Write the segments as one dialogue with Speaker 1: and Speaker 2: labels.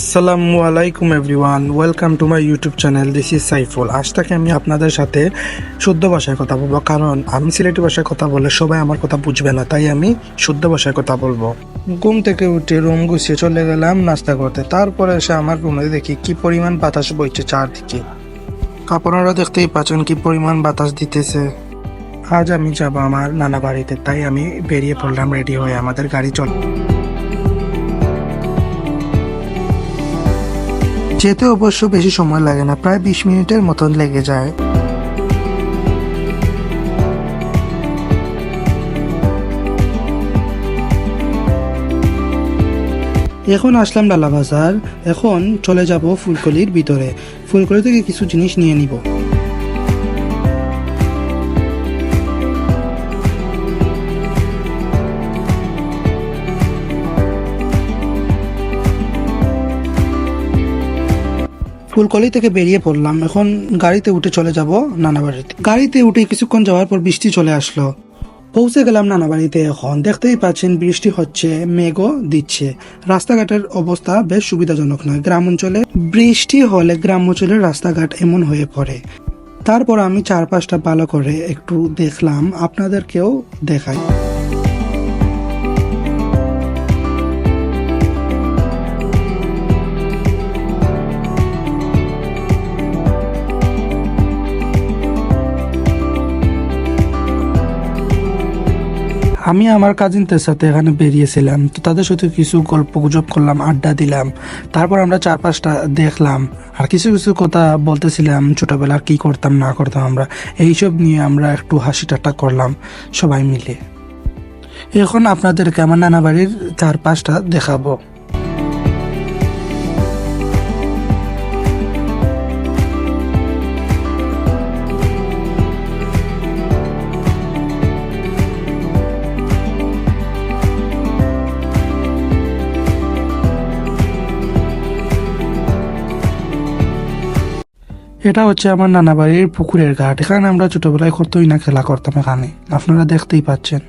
Speaker 1: আসসালামু আলাইকুম everyone, welcome to my YouTube channel, this is Saiful. আজ থেকে আমি আপনাদের সাথে শুদ্ধ ভাষায় কথা বলব, কারণ আমি সিলেটি ভাষায় কথা বললে সবাই আমার কথা বুঝবে না, তাই আমি শুদ্ধ ভাষায় কথা বলব। ঘুম থেকে উঠে রুম গুছিয়ে চলে গেলাম নাস্তা করতে, তারপরে এসে আমার রুমে দেখি কি পরিমাণ বাতাস বইছে চারদিকে। আপনারা দেখতেই পাচ্ছেন কি পরিমাণ বাতাস দিতেছে। আজ আমি যাব আমার নানা বাড়িতে, তাই আমি বেরিয়ে পড়লাম, রেডি হয়ে আমাদের গাড়ি চল যেতে অবশ্য বেশি সময় লাগে না, প্রায় বিশ মিনিটের মতন লেগে যায়। এখন আসলাম ডালা বাজার, এখন চলে যাব ফুলকলির ভিতরে। ফুলকলি থেকে কিছু জিনিস নিয়ে নিব। ফুলকলি থেকে বেরিয়ে পড়লাম। এখন গাড়িতে উঠে চলে যাব নানা বাড়িতে গাড়িতে উঠে কিছুক্ষণ যাওয়ার পর বৃষ্টি চলে আসলো। পৌঁছে গেলাম নানা বাড়িতে এখন। দেখতেই পাচ্ছেন, বৃষ্টি হচ্ছে, মেঘও দিচ্ছে। রাস্তাঘাটের অবস্থা বেশ সুবিধাজনক নয়। গ্রাম অঞ্চলে বৃষ্টি হলে গ্রাম অঞ্চলের রাস্তাঘাট এমন হয়ে পড়ে। তারপর আমি চারপাশটা ভালো করে একটু দেখলাম। আপনাদেরকেও দেখাই। আমি আমার কাজিনদের সাথে এখানে বেরিয়েছিলাম, তো তাদের সাথে কিছু গল্প গুজব করলাম, আড্ডা দিলাম। তারপর আমরা চার পাঁচটা দেখলাম। আর কিছু কিছু কথা বলতেছিলাম, ছোটবেলার কি করতাম, না করতাম আমরা। এইসব নিয়ে আমরা একটু হাসি ঠাট্টা করলাম, সবাই মিলে। এখন আপনাদেরকে আমার নানা বাড়ির চার পাঁচটা দেখাবো। এটা হচ্ছে আমার নানা বাড়ির পুকুরের ঘাট। এখানে আমরা ছোটবেলায় কতই না খেলা করতাম এখানে। আপনারা দেখতেই পাচ্ছেন।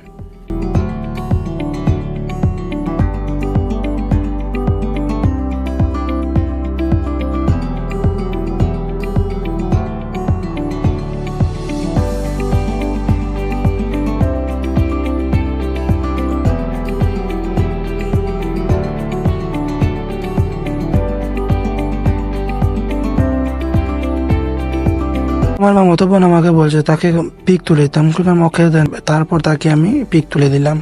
Speaker 1: আমার মামতো বোন আমাকে বলছে তাকে পিক তুলে দিতাম। বললাম, ওকে দেন। তারপর তাকে আমি পিক তুলে দিলাম।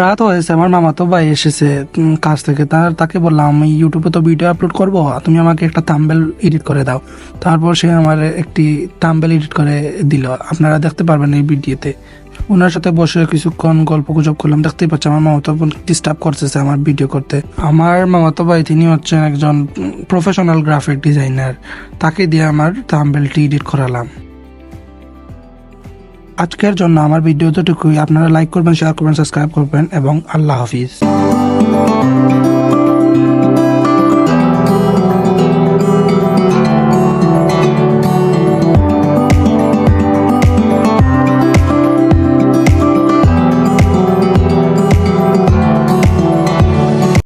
Speaker 1: রাত হয়েছে আমার মামা তো ভাই এসেছে কাজ থেকে। তার তাকে বললাম আমি ইউটিউবে তো ভিডিও আপলোড করব তুমি আমাকে একটা তাম্বেল এডিট করে দাও। তারপর সে আমার একটি তাম্বেল এডিট করে দিল। আপনারা দেখতে পারবেন এই ভিডিওতে ওনার সাথে বসে কিছুক্ষণ গল্প গুজব করলাম। দেখতেই পাচ্ছি আমার মামাতো বোন ডিস্টার্ব করতেছে আমার ভিডিও করতে। আমার মামাতো ভাই, তিনি হচ্ছেন একজন প্রফেশনাল গ্রাফিক ডিজাইনার তাকে দিয়ে আমার থাম্বেলটি এডিট করালাম। আজকের জন্য আমার ভিডিও তোটুকুই আপনারা লাইক করবেন শেয়ার করবেন সাবস্ক্রাইব করবেন এবং আল্লাহ হাফিজ।